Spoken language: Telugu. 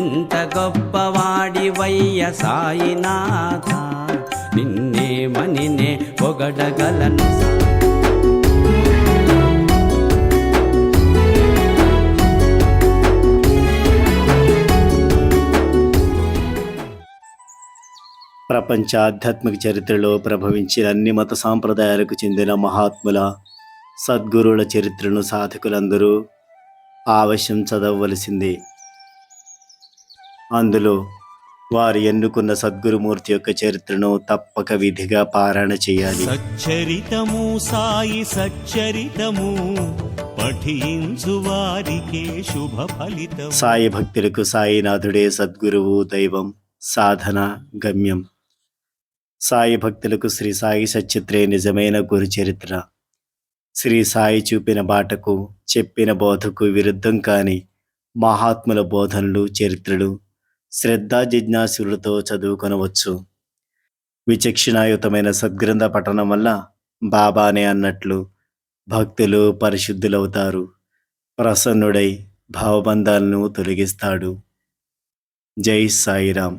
ఎంత గొప్పవాడి వయ్య సాయినాథ నిన్నే మనినే పొగడగలను. ప్రపంచ ఆధ్యాత్మిక చరిత్రలో ప్రభవించిన అన్ని మత సాంప్రదాయాలకు చెందిన మహాత్ముల సద్గురువుల చరిత్రను సాధకులందరూ ఆవశ్యం చదవవలసిందే. అందులో వారు ఎన్నుకున్న సద్గురుమూర్తి యొక్క చరిత్రను తప్పక విధిగా పారాయణ చేయాలి. సచ్చరితము సాయి సచ్చరితము పఠించు వారికే శుభ ఫలితం సాయి భక్తులకు సాయినాథుడే సద్గురువు దైవం సాధన గమ్యం. సాయి భక్తులకు శ్రీ సాయి సచిత్రే నిజమైన గురు చరిత్ర. శ్రీ సాయి చూపిన బాటకు చెప్పిన బోధకు విరుద్ధం కాని మహాత్ముల బోధనలు చరిత్రలు శ్రద్ధా జిజ్ఞాసులతో చదువుకొనవచ్చు. విచక్షణాయుతమైన సద్గ్రంథ పఠనం వల్ల బాబానే అన్నట్లు భక్తులు పరిశుద్ధులవుతారు. ప్రసన్నుడై భావబంధాలను తొలగిస్తాడు. జై సాయిరామ్.